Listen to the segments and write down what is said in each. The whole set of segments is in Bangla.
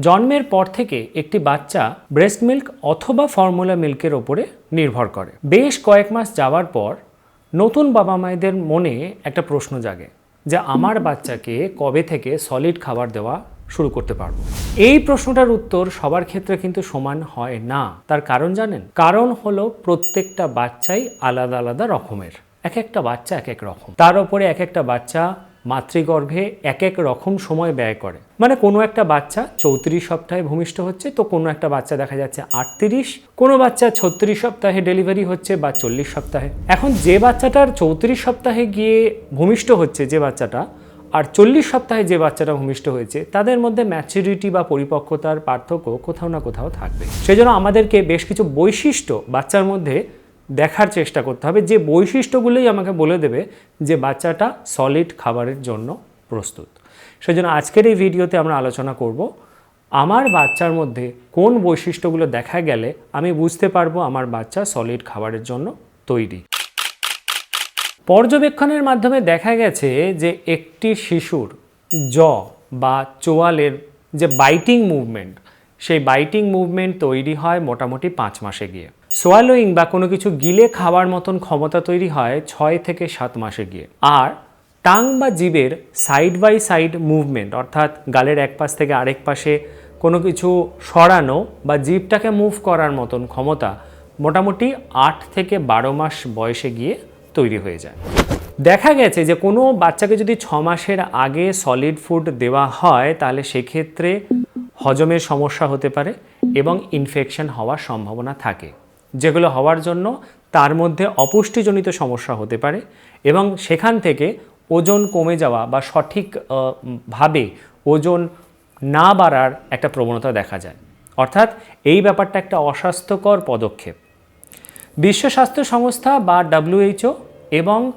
জন্মের পর থেকে একটি বাচ্চা ব্রেস্ট মিল্ক অথবা ফর্মুলা মিল্কের ওপরে নির্ভর করে। বেশ কয়েক মাস যাওয়ার পর নতুন বাবা মায়েদের মনে একটা প্রশ্ন জাগে যে আমার বাচ্চাকে কবে থেকে সলিড খাবার দেওয়া শুরু করতে পারব? এই প্রশ্নটার উত্তর সবার ক্ষেত্রে কিন্তু সমান হয় না। তার কারণ জানেন? কারণ হলো প্রত্যেকটা বাচ্চাই আলাদা আলাদা রকমের। এক একটা বাচ্চা এক এক রকম। তার ওপরে এক একটা বাচ্চা মাতৃগর্ভে এক এক রকম সময় ব্যয় করে। মানে কোনো একটা বাচ্চা চৌত্রিশ সপ্তাহে ভূমিষ্ঠ হচ্ছে, তো কোনো একটা বাচ্চা দেখা যাচ্ছে আটত্রিশ, কোনো বাচ্চা ছত্রিশ সপ্তাহে ডেলিভারি হচ্ছে বা চল্লিশ সপ্তাহে। এখন যে বাচ্চাটার চৌত্রিশ সপ্তাহে গিয়ে ভূমিষ্ঠ হচ্ছে যে বাচ্চাটা, আর চল্লিশ সপ্তাহে যে বাচ্চাটা ভূমিষ্ঠ হয়েছে, তাদের মধ্যে ম্যাচুরিটি বা পরিপক্কতার পার্থক্য কোথাও না কোথাও থাকবে। সেজন্য আমাদেরকে বেশ কিছু বৈশিষ্ট্য বাচ্চার মধ্যে দেখার চেষ্টা করতে হবে। যে বৈশিষ্ট্যগুলোই আমাকে বলে দেবে যে বাচ্চাটা সলিড খাবারের জন্য প্রস্তুত। সেজন্য আজকের এই ভিডিওতে আমরা আলোচনা করব, আমার বাচ্চার মধ্যে কোন বৈশিষ্ট্যগুলো দেখা গেলে আমি বুঝতে পারব আমার বাচ্চা সলিড খাবারের জন্য তৈরি। পর্যবেক্ষণের মাধ্যমে দেখা গেছে যে একটি শিশুর জ বা চোয়ালের যে বাইটিং মুভমেন্ট সেই বাইটিং মুভমেন্ট তৈরি হয় মোটামুটি পাঁচ মাসে গিয়ে। সোয়ালোয়িং বা কোনো কিছু গিলে খাওয়ার মতন ক্ষমতা তৈরি হয় ছয় থেকে সাত মাসে গিয়ে। আর টাং বা জীবের সাইড বাই সাইড মুভমেন্ট, অর্থাৎ গালের এক পাশ থেকে আরেক পাশে কোনো কিছু সরানো বা জীবটাকে মুভ করার মতন ক্ষমতা মোটামুটি আট থেকে বারো মাস বয়সে গিয়ে তৈরি হয়ে যায়। দেখা গেছে যে কোনো বাচ্চাকে যদি ছ মাসের আগে সলিড ফুড দেওয়া হয়, তাহলে সেক্ষেত্রে হজমের সমস্যা হতে পারে এবং ইনফেকশন হওয়ার সম্ভাবনা থাকে। যেগুলো হওয়ার জন্য তার মধ্যে অপুষ্টিজনিত সমস্যা হতে পারে এবং সেখান থেকে ওজন কমে যাওয়া বা সঠিক ভাবে ওজন না বাড়ার একটা প্রবণতা দেখা যায়। অর্থাৎ এই ব্যাপারটা একটা অস্বাস্থ্যকর পদক্ষেপ। বিশ্ব স্বাস্থ্য সংস্থা বা ডাব্লিউএইচও এবং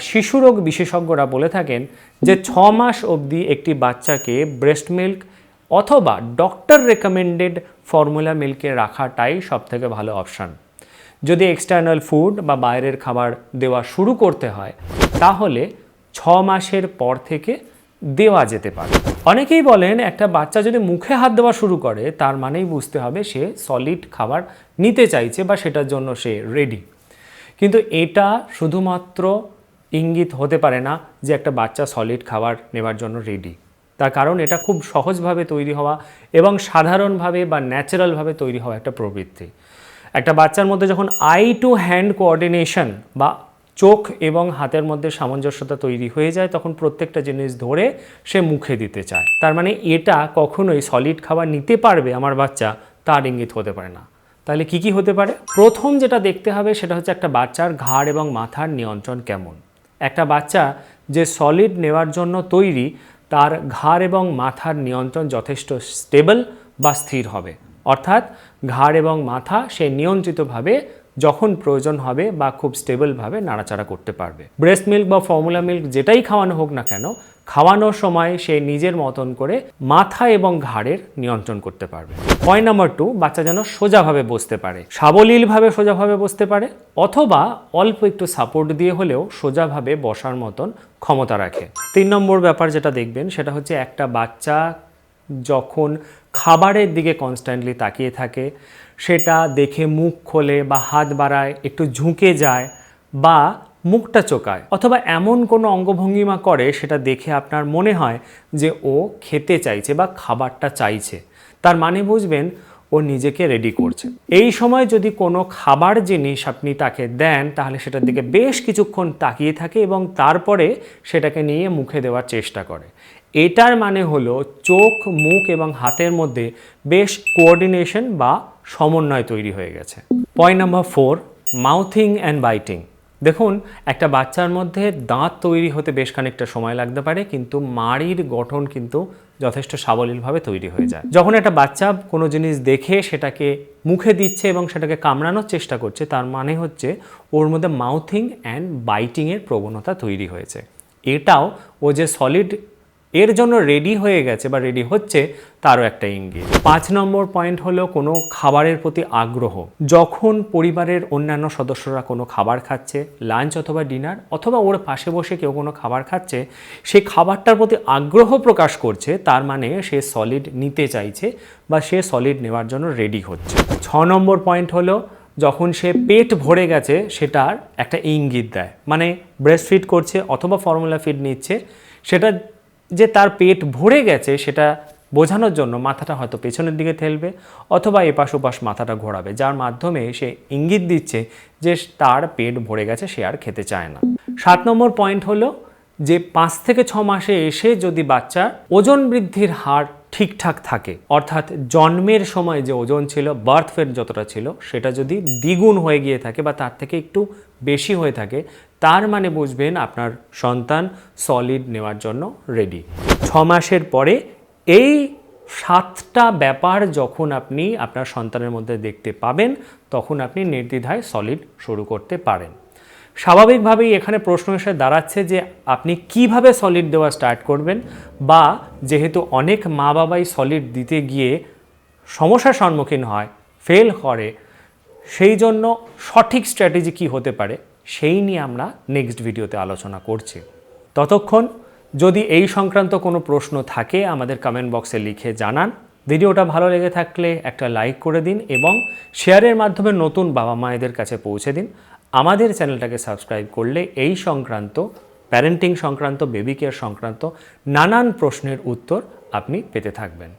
শিশুরোগ বিশেষজ্ঞরা বলে থাকেন যে ছ মাস অবধি একটি বাচ্চাকে ব্রেস্ট মিল্ক অথবা ডক্টর রেকমেন্ডেড ফর্মুলা মিল্কে রাখাটাই সবথেকে ভালো অপশান যদি এক্সটার্নাল ফুড বা বাইরের খাবার দেওয়া শুরু করতে হয়, তাহলে ছ মাসের পর থেকে দেওয়া যেতে পারে। অনেকেই বলেন একটা বাচ্চা যদি মুখে হাত দেওয়া শুরু করে, তার মানেই বুঝতে হবে সে সলিড খাবার নিতে চাইছে বা সেটার জন্য সে রেডি কিন্তু এটা শুধুমাত্র ইঙ্গিত হতে পারে না যে একটা বাচ্চা সলিড খাবার নেবার জন্য রেডি তার কারণ এটা খুব সহজভাবে তৈরি হওয়া এবং সাধারণভাবে বা ন্যাচারালভাবে তৈরি হওয়া একটা প্রবৃত্তি। একটা বাচ্চার মধ্যে যখন আই টু হ্যান্ড কোঅর্ডিনেশন বা চোখ এবং হাতের মধ্যে সামঞ্জস্যতা তৈরি হয়ে যায়, তখন প্রত্যেকটা জিনিস ধরে সে মুখে দিতে চায়। তার মানে এটা কখনোই সলিড খাবার নিতে পারবে আমার বাচ্চা, তার ইঙ্গিত হতে পারে না। তাহলে কি কি হতে পারে? প্রথম যেটা দেখতে হবে সেটা হচ্ছে একটা বাচ্চার ঘাড় এবং মাথার নিয়ন্ত্রণ কেমন। একটা বাচ্চা যে সলিড নেওয়ার জন্য তৈরি তার ঘাড় এবং মাথার নিয়ন্ত্রণ যথেষ্ট স্টেবল বা স্থির হবে। অর্থাৎ ঘাড় এবং মাথা সে নিয়ন্ত্রিতভাবে যখন প্রয়োজন হবে বা খুব স্টেবলভাবে নাড়াচাড়া করতে পারবে। ব্রেস্ট মিল্ক বা ফর্মুলা মিল্ক যেটাই খাওয়ানো হোক না কেন খাওয়ানোর সময় সে নিজের মতন করে মাথা এবং ঘাড়ের নিয়ন্ত্রণ করতে পারবে। পয়েন্ট নাম্বার টু বাচ্চা যেন সোজাভাবে বসতে পারে। সাবলীলভাবে সোজাভাবে বসতে পারে, অথবা অল্প একটু সাপোর্ট দিয়ে হলেও সোজাভাবে বসার মতন ক্ষমতা রাখে। তিন নম্বর ব্যাপার যেটা দেখবেন, সেটা হচ্ছে একটা বাচ্চা যখন খাবারের দিকে কনস্ট্যান্টলি তাকিয়ে থাকে। সেটা দেখে মুখ খোলে বা হাত বাড়ায়, একটু ঝুঁকে যায় বা মুখটা চোকায়। অথবা এমন কোনো অঙ্গভঙ্গিমা করে সেটা দেখে আপনার মনে হয় যে ও খেতে চাইছে বা খাবারটা চাইছে। তার মানে বুঝবেন, ও নিজেকে রেডি করছে। এই সময় যদি কোনো খাবার জিনিস আপনি তাকে দেন, তাহলে সেটার দিকে বেশ কিছুক্ষণ তাকিয়ে থাকে এবং তারপরে সেটাকে নিয়ে মুখে দেওয়ার চেষ্টা করে। এটার মানে হলো চোখ, মুখ এবং হাতের মধ্যে বেশ কোঅর্ডিনেশন বা সমন্বয় তৈরি হয়ে গেছে। Point number four mouthing and biting দেখুন, একটা বাচ্চার মধ্যে দাঁত তৈরি হতে বেশ খানিকটা সময় লাগতে পারে, কিন্তু মাড়ির গঠন কিন্তু যথেষ্ট সাবলীলভাবে তৈরি হয়ে যায়। যখন একটা বাচ্চা কোনো জিনিস দেখে সেটাকে মুখে দিচ্ছে এবং সেটাকে কামড়ানোর চেষ্টা করছে, তার মানে হচ্ছে ওর মধ্যে মাউথিং অ্যান্ড বাইটিংয়ের প্রবণতা তৈরি হয়েছে। এটাও ও যে সলিড এর জন্য রেডি হয়ে গেছে বা রেডি হচ্ছে তারও একটা ইঙ্গিত। পাঁচ নম্বর পয়েন্ট হলো কোনো খাবারের প্রতি আগ্রহ। যখন পরিবারের অন্যান্য সদস্যরা কোনো খাবার খাচ্ছে লাঞ্চ অথবা ডিনার অথবা ওর পাশে বসে কেউ কোনো খাবার খাচ্ছে সেই খাবারটার প্রতি আগ্রহ প্রকাশ করছে, তার মানে সে সলিড নিতে চাইছে বা সে সলিড নেওয়ার জন্য রেডি হচ্ছে। ছ নম্বর পয়েন্ট হলো যখন সে পেট ভরে গেছে, সেটার একটা ইঙ্গিত দেয়। মানে ব্রেস্ট ফিড করছে অথবা ফর্মুলা ফিড নিচ্ছে, সেটা যে তার পেট ভরে গেছে সেটা বোঝানোর জন্য মাথাটা হয়তো পেছনের দিকে ঠেলবে অথবা এপাশ ওপাশ মাথাটা ঘোরাবে, যার মাধ্যমে সে ইঙ্গিত দিচ্ছে যে তার পেট ভরে গেছে, সে আর খেতে চায় না। সাত নম্বর পয়েন্ট হলো যে পাঁচ থেকে ছ মাসে এসে যদি বাচ্চার ওজন বৃদ্ধির হার ঠিকঠাক থাকে। অর্থাৎ জন্মের সময় যে ওজন ছিল, বার্থ ওয়েট যতটা ছিল, সেটা যদি দ্বিগুণ হয়ে গিয়ে থাকে বা তার থেকে একটু বেশি হয়ে থাকে, তার মানে বুঝবেন আপনার সন্তান সলিড নেওয়ার জন্য রেডি ছ মাসের পরে এই সাতটা ব্যাপার যখন আপনি আপনার সন্তানের মধ্যে দেখতে পাবেন, তখন আপনি নির্দ্বিধায় সলিড শুরু করতে পারেন। স্বাভাবিকভাবেই এখানে প্রশ্ন এসে দাঁড়াচ্ছে যে আপনি কীভাবে সলিড দেওয়া স্টার্ট করবেন বা যেহেতু অনেক মা বাবাই সলিড দিতে গিয়ে সমস্যার সম্মুখীন হয় ফেল করে, সেই জন্য সঠিক স্ট্র্যাটেজি কী হতে পারে সেই নিয়ে আমরা নেক্সট ভিডিওতে আলোচনা করছি। ততক্ষণ যদি এই সংক্রান্ত কোনো প্রশ্ন থাকে আমাদের কমেন্ট বক্সে লিখে জানান। ভিডিওটা ভালো লেগে থাকলে একটা লাইক করে দিন এবং শেয়ারের মাধ্যমে নতুন বাবা মায়েদের কাছে পৌঁছে দিন। আমাদের চ্যানেলটাকে সাবস্ক্রাইব করলে এই সংক্রান্ত প্যারেন্টিং সংক্রান্ত বেবি কেয়ার সংক্রান্ত নানান প্রশ্নের উত্তর আপনি পেতে থাকবেন।